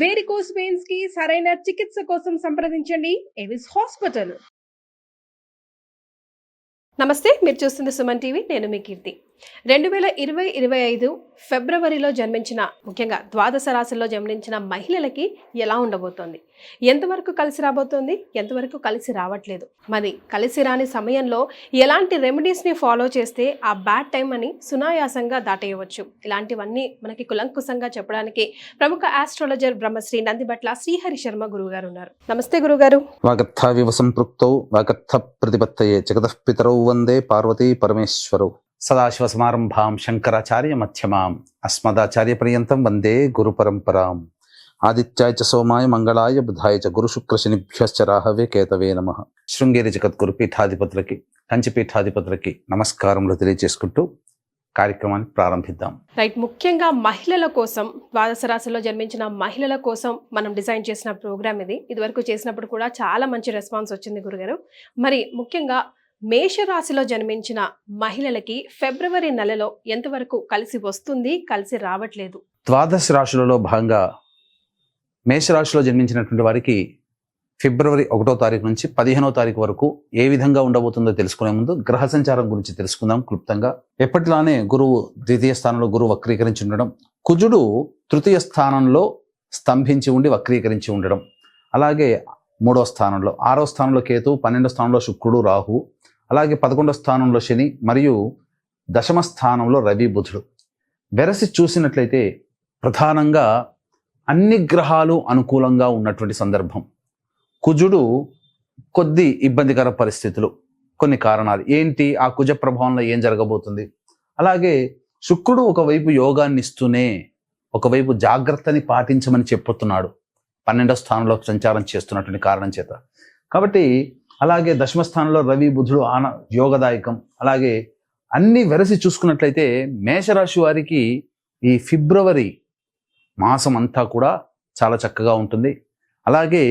Varicose పెయిన్స్కి సరైన చికిత్స కోసం సంప్రదించండి. ఎవిస్ హాస్పిటల్ నమస్తే మీరు చూస్తుంది సుమన్ టీవీ నేను మీ కీర్తి. రెండు వేల ఇరవై ఇరవై ఐదు ఫిబ్రవరిలో జన్మించిన ముఖ్యంగా ద్వాదశ రాశుల్లో జన్మించిన మహిళలకి ఎలా ఉండబోతోంది? ఎంతవరకు కలిసి రాబోతోంది? ఎంతవరకు కలిసి రావట్లేదు? మరి కలిసి రాని సమయంలో ఎలాంటి రెమెడీస్ని ఫాలో చేస్తే ఆ బ్యాడ్ టైం అని సునాయాసంగా దాటేయవచ్చు? ఇలాంటివన్నీ మనకి కులంకుశంగా చెప్పడానికి ప్రముఖ ఆస్ట్రాలజర్ బ్రహ్మశ్రీ నందిబట్ల శ్రీహరి శర్మ గురువు గారు ఉన్నారు. నమస్తే గురుగారు వాగర్థావివ సంపృక్తౌ వాగర్థ ప్రతిపత్తయే జగతః వందే పార్వతీ పరమేశ్వరౌ. సదాశివసమారంభాం శంకరాచార్య మధ్యమాం అస్మదాచార్య పర్యంతం వందే గురు పరంపరాం ఆదిత్యాయ చ సోమాయ మంగళాయ బుధాయ చ గురు రాహవే కేతవే నమ శృంగేరి జగద్గురు పీఠాధిపతులకి కంచి పీఠాధిపతులకి నమస్కారములు తెలియజేసుకుంటూ కార్యక్రమాన్ని ప్రారంభిద్దాం. రైట్ ముఖ్యంగా మహిళల కోసం ద్వాదశ రాశిలో జన్మించిన మహిళల కోసం మనం డిజైన్ చేసిన ప్రోగ్రామ్ ఇది. ఇదివరకు చేసినప్పుడు కూడా చాలా మంచి రెస్పాన్స్ వచ్చింది గురుగారు. మరి ముఖ్యంగా మేషరాశిలో జన్మించిన మహిళలకి ఫిబ్రవరి నెలలో ఎంతవరకు కలిసి వస్తుంది కలిసి రావట్లేదు? ద్వాదశ రాశులలో భాగంగా మేషరాశిలో జన్మించినటువంటి వారికి ఫిబ్రవరి ఒకటో తారీఖు నుంచి పదిహేనో తారీఖు వరకు ఏ విధంగా ఉండబోతుందో తెలుసుకునే ముందు గ్రహ సంచారం గురించి తెలుసుకుందాం క్లుప్తంగా. ఎప్పటిలానే గురువు ద్వితీయ స్థానంలో గురువు వక్రీకరించి ఉండడం కుజుడు తృతీయ స్థానంలో స్తంభించి ఉండి వక్రీకరించి ఉండడం అలాగే మూడో స్థానంలో. ఆరో స్థానంలో కేతు పన్నెండో స్థానంలో శుక్రుడు రాహు. అలాగే పదకొండో స్థానంలో శని మరియు దశమ స్థానంలో రవి బుధుడు. వెరసి చూసినట్లయితే ప్రధానంగా అన్ని గ్రహాలు అనుకూలంగా ఉన్నటువంటి సందర్భం. కుజుడు కొద్ది ఇబ్బందికర పరిస్థితులు కొన్ని కారణాలు. ఏంటి? ఆ కుజ ప్రభావంలో ఏం జరగబోతుంది? అలాగే శుక్రుడు ఒకవైపు యోగాన్ని ఇస్తూనే ఒకవైపు జాగ్రత్తని పాటించమని చెప్పుతున్నాడు. పన్నెండో స్థానంలో సంచారం చేస్తున్నటువంటి కారణం చేత. కాబట్టి అలాగే దశమ స్థానంలో రవి బుధుడు ఆన యోగదాయకం. అలాగే అన్ని వెరసి చూసుకున్నట్లయితే మేషరాశి వారికి ఈ ఫిబ్రవరి మాసం అంతా కూడా చాలా చక్కగా ఉంటుంది. అలాగే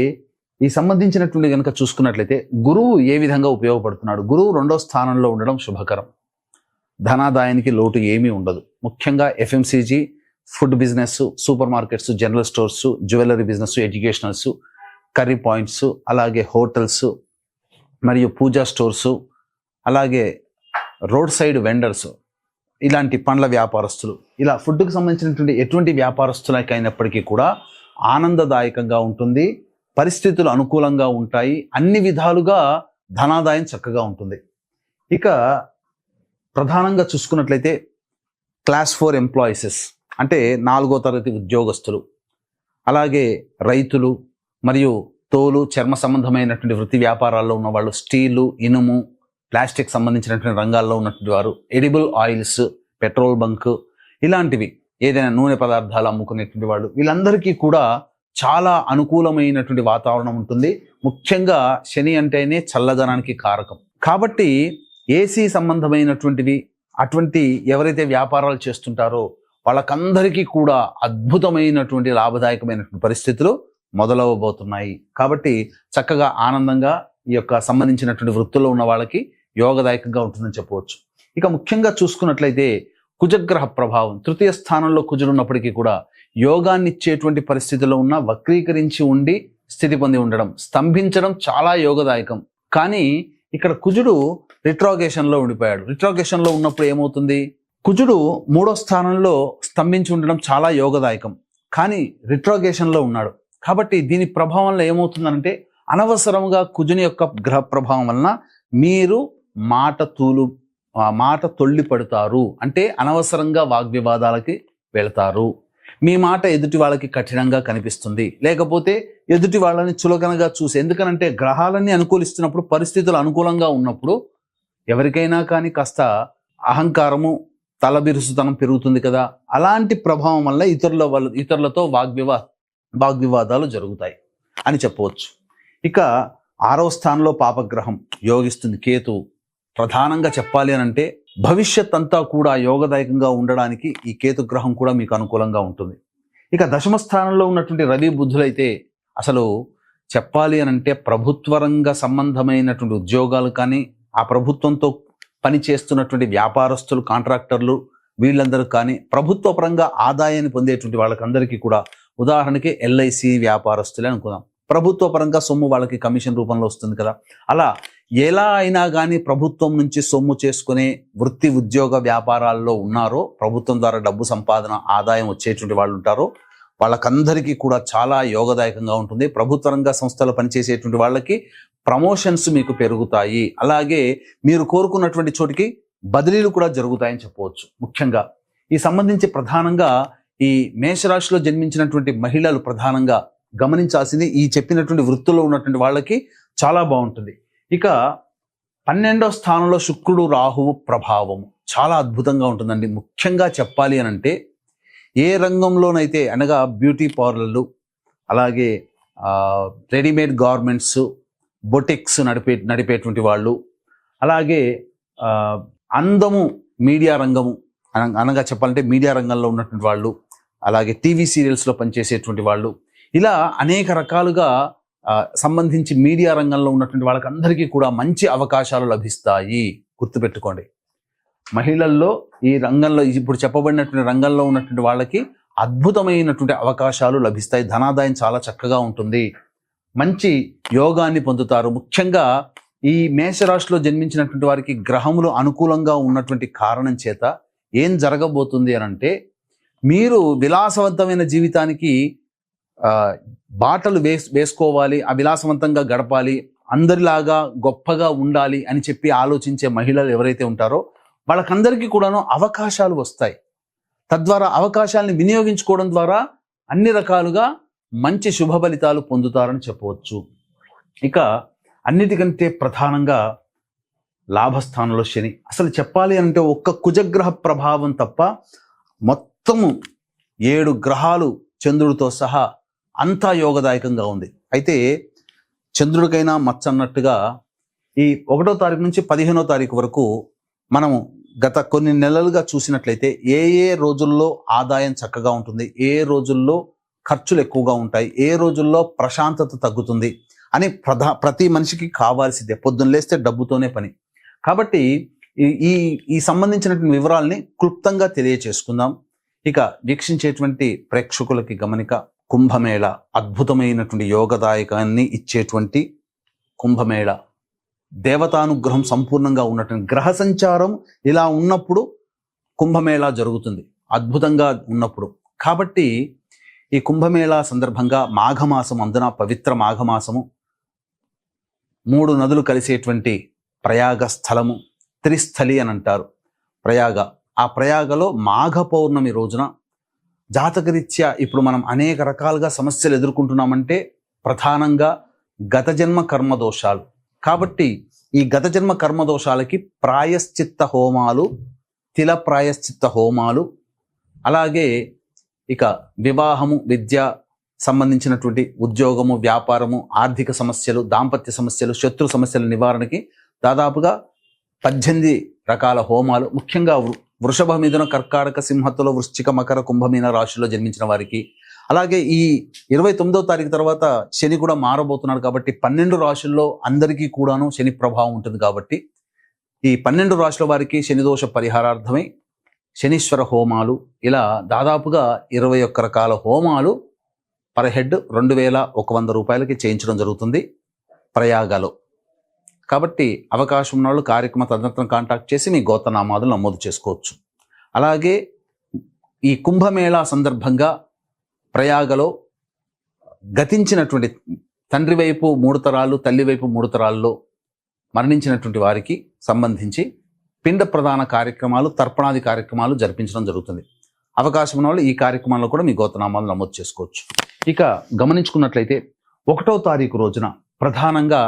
ఈ సంబంధించినటువంటి కనుక చూసుకున్నట్లయితే గురువు ఏ విధంగా ఉపయోగపడుతున్నాడు? గురువు రెండో స్థానంలో ఉండడం శుభకరం. ధనాదాయానికి లోటు ఏమీ ఉండదు. ముఖ్యంగా FMCG food business supermarkets general stores jewellery business educationals curry points అలాగే హోటల్స్ మరియు పూజా స్టోర్స్ అలాగే రోడ్ సైడ్ వెండర్స్ ఇలాంటి పండ్ల వ్యాపారస్తులు. ఇలా ఫుడ్కి సంబంధించినటువంటి ఎటువంటి వ్యాపారస్తులకి అయినప్పటికీ కూడా ఆనందదాయకంగా ఉంటుంది పరిస్థితులు అనుకూలంగా ఉంటాయి అన్ని విధాలుగా ధనాదాయం చక్కగా ఉంటుంది. ఇక ప్రధానంగా చూసుకున్నట్లయితే క్లాస్ ఫోర్ ఎంప్లాయిసెస్. అంటే నాలుగో తరగతి ఉద్యోగస్తులు అలాగే రైతులు మరియు తోలు చర్మ సంబంధమైనటువంటి వృత్తి వ్యాపారాల్లో ఉన్నవాళ్ళు స్టీలు ఇనుము ప్లాస్టిక్ సంబంధించినటువంటి రంగాల్లో ఉన్నటువంటి వారు ఎడిబుల్ ఆయిల్స్ పెట్రోల్ బంక్ ఇలాంటివి ఏదైనా నూనె పదార్థాలు అమ్ముకునేటువంటి వాళ్ళు వీళ్ళందరికీ కూడా చాలా అనుకూలమైనటువంటి వాతావరణం ఉంటుంది. ముఖ్యంగా శని అంటేనే చల్లదనానికి కారకం. కాబట్టి ఏసీ సంబంధమైనటువంటివి అటువంటి ఎవరైతే వ్యాపారాలు చేస్తుంటారో వాళ్ళకందరికీ కూడా అద్భుతమైనటువంటి లాభదాయకమైనటువంటి పరిస్థితులు మొదలవబోతున్నాయి. కాబట్టి చక్కగా ఆనందంగా ఈ యొక్క సంబంధించినటువంటి వృత్తుల్లో ఉన్న వాళ్ళకి యోగదాయకంగా ఉంటుందని చెప్పవచ్చు. ఇక ముఖ్యంగా చూసుకున్నట్లయితే కుజగ్రహ ప్రభావం తృతీయ స్థానంలో కుజుడు ఉన్నప్పటికీ కూడా యోగాన్ని ఇచ్చేటువంటి పరిస్థితిలో ఉన్న వక్రీకరించి ఉండి స్థితి పొంది ఉండడం స్తంభించడం చాలా యోగదాయకం. కానీ ఇక్కడ కుజుడు రిట్రాగేషన్లో ఉండిపోయాడు. రిట్రాగేషన్లో ఉన్నప్పుడు ఏమవుతుంది? కుజుడు మూడో స్థానంలో స్తంభించి ఉండడం చాలా యోగదాయకం. కానీ రిట్రోగేషన్లో ఉన్నాడు. కాబట్టి దీని ప్రభావంలో ఏమవుతుందంటే అనవసరంగా కుజుని యొక్క గ్రహ ప్రభావం వలన మీరు మాట తూలు మాట తొల్లి పడతారు. అంటే అనవసరంగా వాగ్వివాదాలకి వెళతారు. మీ మాట ఎదుటి వాళ్ళకి కఠినంగా కనిపిస్తుంది. లేకపోతే ఎదుటి వాళ్ళని చులకనగా చూసి ఎందుకనంటే గ్రహాలన్నీ అనుకూలిస్తున్నప్పుడు పరిస్థితులు అనుకూలంగా ఉన్నప్పుడు ఎవరికైనా కానీ కాస్త అహంకారము తలబిరుసుతనం పెరుగుతుంది కదా అలాంటి ప్రభావం వల్ల ఇతరుల వల్ల ఇతరులతో వాగ్వివా వాగ్వివాదాలు జరుగుతాయి అని చెప్పవచ్చు. ఇక ఆరవ స్థానంలో పాపగ్రహం యోగిస్తుంది కేతు. ప్రధానంగా చెప్పాలి అని అంటే భవిష్యత్ అంతా కూడా యోగదాయకంగా ఉండడానికి ఈ కేతు గ్రహం కూడా మీకు అనుకూలంగా ఉంటుంది. ఇక దశమ స్థానంలో ఉన్నటువంటి రవి బుద్ధులైతే అసలు చెప్పాలి అని అంటే ప్రభుత్వ రంగ సంబంధమైనటువంటి ఉద్యోగాలు కానీ ఆ ప్రభుత్వంతో పని చేస్తున్నటువంటి వ్యాపారస్తులు కాంట్రాక్టర్లు వీళ్ళందరూ కానీ ప్రభుత్వ పరంగా ఆదాయాన్ని పొందేటువంటి వాళ్ళకందరికీ కూడా ఉదాహరణకి ఎల్ఐసి వ్యాపారస్తులే అనుకుందాం. ప్రభుత్వ పరంగా సొమ్ము వాళ్ళకి కమిషన్ రూపంలో వస్తుంది కదా. అలా ఎలా అయినా కానీ ప్రభుత్వం నుంచి సొమ్ము చేసుకునే వృత్తి ఉద్యోగ వ్యాపారాల్లో ఉన్నారో ప్రభుత్వం ద్వారా డబ్బు సంపాదన ఆదాయం వచ్చేటువంటి వాళ్ళు ఉంటారో వాళ్ళకందరికీ కూడా చాలా యోగదాయకంగా ఉంటుంది. ప్రభుత్వ రంగ సంస్థలు పనిచేసేటువంటి వాళ్ళకి ప్రమోషన్స్ మీకు పెరుగుతాయి. అలాగే మీరు కోరుకున్నటువంటి చోటికి బదిలీలు కూడా జరుగుతాయని చెప్పవచ్చు. ముఖ్యంగా ఈ సంబంధించి ప్రధానంగా ఈ మేషరాశిలో జన్మించినటువంటి మహిళలు ప్రధానంగా గమనించాల్సింది ఈ చెప్పినటువంటి వృత్తిలో ఉన్నటువంటి వాళ్ళకి చాలా బాగుంటుంది. ఇక పన్నెండో స్థానంలో శుక్రుడు రాహువు ప్రభావం చాలా అద్భుతంగా ఉంటుందండి. ముఖ్యంగా చెప్పాలి అని అంటే ఏ రంగంలోనైతే అనగా బ్యూటీ పార్లర్లు అలాగే రెడీమేడ్ గార్మెంట్స్ బొటిక్స్ నడిపే నడిపేటువంటి వాళ్ళు. అలాగే అందము మీడియా రంగము అన- అనగా చెప్పాలంటే మీడియా రంగంలో ఉన్నటువంటి వాళ్ళు అలాగే టీవీ సీరియల్స్లో పనిచేసేటువంటి వాళ్ళు ఇలా అనేక రకాలుగా సంబంధించి మీడియా రంగంలో ఉన్నటువంటి వాళ్ళకి అందరికీ కూడా మంచి అవకాశాలు లభిస్తాయి. గుర్తుపెట్టుకోండి. మహిళల్లో ఈ రంగంలో ఇప్పుడు చెప్పబడినటువంటి రంగంలో ఉన్నటువంటి వాళ్ళకి అద్భుతమైనటువంటి అవకాశాలు లభిస్తాయి. ధనాదాయం చాలా చక్కగా ఉంటుంది. మంచి యోగాన్ని పొందుతారు. ముఖ్యంగా ఈ మేషరాశిలో జన్మించినటువంటి వారికి గ్రహములు అనుకూలంగా ఉన్నటువంటి కారణం చేత ఏం జరగబోతుంది అని అంటే మీరు విలాసవంతమైన జీవితానికి బాటలు వేస్ వేసుకోవాలి ఆ విలాసవంతంగా గడపాలి అందరిలాగా గొప్పగా ఉండాలి అని చెప్పి ఆలోచించే మహిళలు ఎవరైతే ఉంటారో వాళ్ళకందరికీ కూడాను అవకాశాలు వస్తాయి. తద్వారా అవకాశాలను వినియోగించుకోవడం ద్వారా అన్ని రకాలుగా మంచి శుభ ఫలితాలు పొందుతారని చెప్పవచ్చు. ఇక అన్నిటికంటే ప్రధానంగా లాభస్థానంలో శని. అసలు చెప్పాలి అంటే ఒక్క కుజగ్రహ ప్రభావం తప్ప మొత్తము ఏడు గ్రహాలు చంద్రుడితో సహా అంతా యోగదాయకంగా ఉంది. అయితే చంద్రుడికైనా మచ్చన్నట్టుగా ఈ ఒకటో తారీఖు నుంచి పదిహేనో తారీఖు వరకు మనము గత కొన్ని నెలలుగా చూసినట్లయితే ఏ ఏ రోజుల్లో ఆదాయం చక్కగా ఉంటుంది ఏ రోజుల్లో ఖర్చులు ఎక్కువగా ఉంటాయి. ఏ రోజుల్లో ప్రశాంతత తగ్గుతుంది అని ప్రధా ప్రతి మనిషికి కావాల్సిందే. పొద్దున్న లేస్తే డబ్బుతోనే పని. కాబట్టి ఈ ఈ ఈ సంబంధించినటువంటి వివరాల్ని క్లుప్తంగా తెలియచేసుకుందాం. ఇక వీక్షించేటువంటి ప్రేక్షకులకి గమనిక కుంభమేళ అద్భుతమైనటువంటి యోగదాయకాన్ని ఇచ్చేటువంటి కుంభమేళ. దేవతానుగ్రహం సంపూర్ణంగా ఉన్నటువంటి గ్రహ సంచారం ఇలా ఉన్నప్పుడు కుంభమేళ జరుగుతుంది. అద్భుతంగా ఉన్నప్పుడు. కాబట్టి ఈ కుంభమేళా సందర్భంగా మాఘమాసం అందున పవిత్ర మాఘమాసము. మూడు నదులు కలిసేటువంటి ప్రయాగ స్థలము త్రిస్థలి అని అంటారు. ప్రయాగ. ఆ ప్రయాగలో మాఘ పౌర్ణమి రోజున జాతకరీత్యా ఇప్పుడు మనం అనేక రకాలుగా సమస్యలు ఎదుర్కొంటున్నామంటే ప్రధానంగా గత జన్మ కర్మదోషాలు కాబట్టి ఈ గత జన్మ కర్మదోషాలకి ప్రాయశ్చిత్త హోమాలు తిల ప్రాయశ్చిత్త హోమాలు అలాగే ఇక వివాహము విద్య సంబంధించినటువంటి ఉద్యోగము వ్యాపారము ఆర్థిక సమస్యలు దాంపత్య సమస్యలు శత్రు సమస్యల నివారణకి దాదాపుగా పద్దెనిమిది రకాల హోమాలు ముఖ్యంగా వృ- వృషభ మిథున కర్కాటక సింహత్తులో వృశ్చిక మకర కుంభమీన రాశిలో జన్మించిన వారికి. అలాగే ఈ ఇరవై తొమ్మిదో తారీఖు తర్వాత శని కూడా మారబోతున్నాడు కాబట్టి పన్నెండు రాశుల్లో అందరికీ కూడాను శని ప్రభావం ఉంటుంది కాబట్టి ఈ పన్నెండు రాశుల వారికి శని దోష పరిహారార్థమై శనీశ్వర హోమాలు ఇలా దాదాపుగా ఇరవై ఒక్క రకాల హోమాలు పర్ హెడ్ రెండు వేల ఒక వంద రూపాయలకి చేయించడం జరుగుతుంది ప్రయాగలో. కాబట్టి అవకాశం ఉన్న వాళ్ళు కార్యక్రమ తదనంతరం కాంటాక్ట్ చేసి మీ గోతనామాదులు నమోదు చేసుకోవచ్చు. అలాగే ఈ కుంభమేళా సందర్భంగా ప్రయాగలో గతించినటువంటి తండ్రి వైపు మూడు తరాలు తల్లి వైపు మూడు తరాల్లో మరణించినటువంటి వారికి సంబంధించి పిండ ప్రధాన కార్యక్రమాలు తర్పణాది కార్యక్రమాలు జరిపించడం జరుగుతుంది. అవకాశం ఉన్న వాళ్ళు ఈ కార్యక్రమాల్లో కూడా మీ గోతనామాలు నమోదు చేసుకోవచ్చు. ఇక గమనించుకున్నట్లయితే ఒకటో తారీఖు రోజున ప్రధానంగా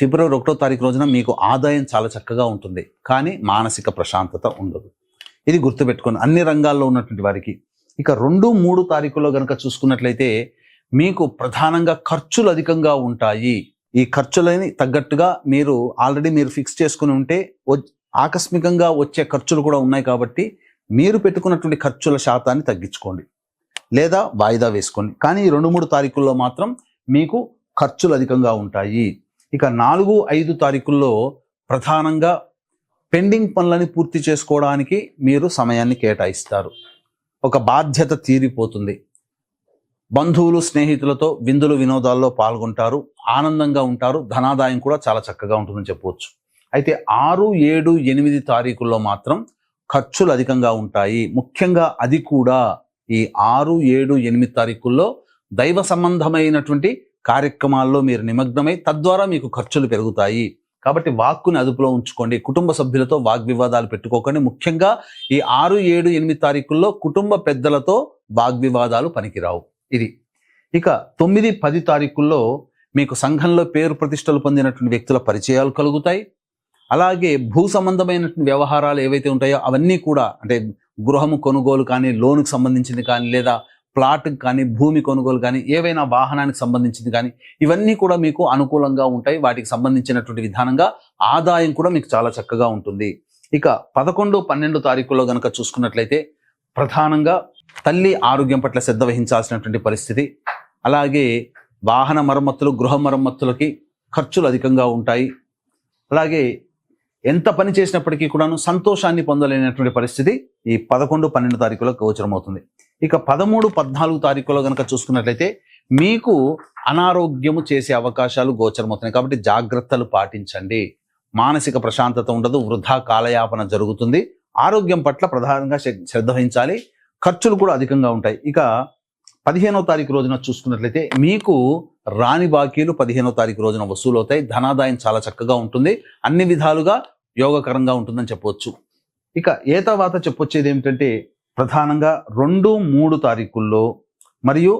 ఫిబ్రవరి ఒకటో తారీఖు రోజున మీకు ఆదాయం చాలా చక్కగా ఉంటుంది. కానీ మానసిక ప్రశాంతత ఉండదు. ఇది గుర్తుపెట్టుకుని అన్ని రంగాల్లో ఉన్నటువంటి వారికి. ఇక రెండు మూడు తారీఖులో కనుక చూసుకున్నట్లయితే మీకు ప్రధానంగా ఖర్చులు అధికంగా ఉంటాయి. ఈ ఖర్చులని తగ్గట్టుగా మీరు ఆల్రెడీ మీరు ఫిక్స్ చేసుకుని ఉంటే వ- ఆకస్మికంగా వచ్చే ఖర్చులు కూడా ఉన్నాయి కాబట్టి మీరు పెట్టుకున్నటువంటి ఖర్చుల శాతాన్ని తగ్గించుకోండి. లేదా వాయిదా వేసుకోండి. కానీ ఈ రెండు మూడు తారీఖుల్లో మాత్రం మీకు ఖర్చులు అధికంగా ఉంటాయి. ఇక నాలుగు ఐదు తారీఖుల్లో ప్రధానంగా పెండింగ్ పనులని పూర్తి చేసుకోవడానికి మీరు సమయాన్ని కేటాయిస్తారు. ఒక బాధ్యత తీరిపోతుంది. బంధువులు స్నేహితులతో విందులు వినోదాల్లో పాల్గొంటారు. ఆనందంగా ఉంటారు ధనాదాయం కూడా చాలా చక్కగా ఉంటుందని చెప్పవచ్చు. అయితే ఆరు ఏడు ఎనిమిది తారీఖుల్లో మాత్రం ఖర్చులు అధికంగా ఉంటాయి. ముఖ్యంగా అది కూడా ఈ ఆరు ఏడు ఎనిమిది తారీఖుల్లో దైవ సంబంధమైనటువంటి కార్యక్రమాల్లో మీరు నిమగ్నమై తద్వారా మీకు ఖర్చులు పెరుగుతాయి. కాబట్టి వాక్కుని అదుపులో ఉంచుకోండి. కుటుంబ సభ్యులతో వాగ్వివాదాలు పెట్టుకోకండి. ముఖ్యంగా ఈ ఆరు ఏడు ఎనిమిది తారీఖుల్లో కుటుంబ పెద్దలతో వాగ్వివాదాలు పనికిరావు. ఇది. ఇక తొమ్మిది పది తారీఖుల్లో మీకు సంఘంలో పేరు ప్రతిష్టలు పొందినటువంటి వ్యక్తుల పరిచయాలు కలుగుతాయి. అలాగే భూ సంబంధమైనటువంటి వ్యవహారాలు ఏవైతే ఉంటాయో అవన్నీ కూడా అంటే గృహము కొనుగోలు కానీ లోనుకు సంబంధించింది కానీ లేదా ప్లాట్కి కానీ భూమి కొనుగోలు కానీ ఏవైనా వాహనానికి సంబంధించింది కానీ ఇవన్నీ కూడా మీకు అనుకూలంగా ఉంటాయి. వాటికి సంబంధించినటువంటి విధానంగా ఆదాయం కూడా మీకు చాలా చక్కగా ఉంటుంది. ఇక పదకొండు పన్నెండు తారీఖుల్లో గనక చూసుకున్నట్లయితే ప్రధానంగా తల్లి ఆరోగ్యం పట్ల శ్రద్ధ వహించాల్సినటువంటి పరిస్థితి. అలాగే వాహన మరమ్మతులు గృహ మరమ్మతులకి ఖర్చులు అధికంగా ఉంటాయి. అలాగే ఎంత పని చేసినప్పటికీ కూడాను సంతోషాన్ని పొందలేనటువంటి పరిస్థితి ఈ పదకొండు పన్నెండు తారీఖులో గోచరమవుతుంది. ఇక పదమూడు పద్నాలుగు తారీఖులో కనుక చూసుకున్నట్లయితే మీకు అనారోగ్యము చేసే అవకాశాలు గోచరమవుతున్నాయి. కాబట్టి జాగ్రత్తలు పాటించండి. మానసిక ప్రశాంతత ఉండదు వృధా కాలయాపన జరుగుతుంది. ఆరోగ్యం పట్ల ప్రధానంగా శ్రద్ధ వహించాలి. ఖర్చులు కూడా అధికంగా ఉంటాయి. ఇక పదిహేనో తారీఖు రోజున చూసుకున్నట్లయితే మీకు రాని బాకీలు పదిహేనో తారీఖు రోజున వసూలు అవుతాయి ధనాదాయం చాలా చక్కగా ఉంటుంది. అన్ని విధాలుగా యోగకరంగా ఉంటుందని చెప్పవచ్చు. ఇక ఏ తర్వాత చెప్పొచ్చేది ఏమిటంటే ప్రధానంగా రెండు మూడు తారీఖుల్లో మరియు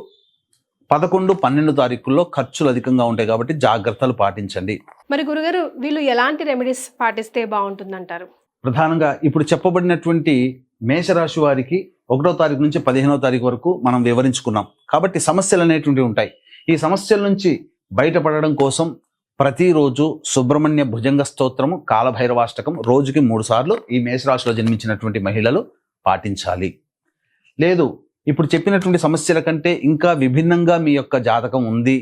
పదకొండు పన్నెండు తారీఖుల్లో ఖర్చులు అధికంగా ఉంటాయి కాబట్టి జాగ్రత్తలు పాటించండి. మరి గురుగారు వీళ్ళు ఎలాంటి రెమెడీస్ పాటిస్తే బాగుంటుందంటారు? ప్రధానంగా ఇప్పుడు చెప్పబడినటువంటి మేషరాశి వారికి ఒకటో తారీఖు నుంచి పదిహేనో తారీఖు వరకు మనం వివరించుకున్నాం. కాబట్టి సమస్యలు అనేటువంటివి ఉంటాయి. ఈ సమస్యల నుంచి బయటపడడం కోసం ప్రతిరోజు సుబ్రహ్మణ్య భుజంగ స్తోత్రము కాలభైరవాష్టకం రోజుకి మూడు సార్లు ఈ మేషరాశిలో జన్మించినటువంటి మహిళలు పాటించాలి. లేదు ఇప్పుడు చెప్పినటువంటి సమస్యల కంటే ఇంకా విభిన్నంగా మీ యొక్క జాతకం ఉంది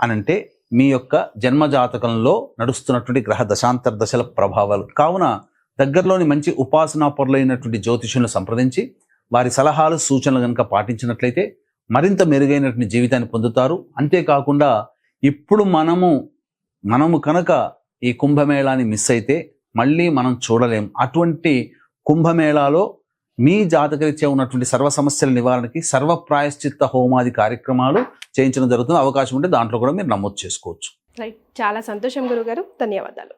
అనంటే మీ యొక్క జన్మ జాతకంలో నడుస్తున్నటువంటి గ్రహ దశాంతర దశల ప్రభావాలు. కావున దగ్గరలోని మంచి ఉపాసనా పొరలైనటువంటి జ్యోతిషులను సంప్రదించి వారి సలహాలు సూచనలు కనుక పాటించినట్లయితే మరింత మెరుగైనటువంటి జీవితాన్ని పొందుతారు. అంతేకాకుండా ఇప్పుడు మనము మనము కనుక ఈ కుంభమేళాని మిస్ అయితే మళ్ళీ మనం చూడలేం. అటువంటి కుంభమేళాలో మీ జాతకరీత్యా ఉన్నటువంటి సర్వ సమస్యల నివారణకి సర్వ ప్రాయశ్చిత్త హోమాది కార్యక్రమాలు చేయించడం జరుగుతుంది అవకాశం ఉంటే దాంట్లో కూడా మీరు నమోదు చేసుకోవచ్చు. రైట్ చాలా సంతోషం గురుగారు. ధన్యవాదాలు.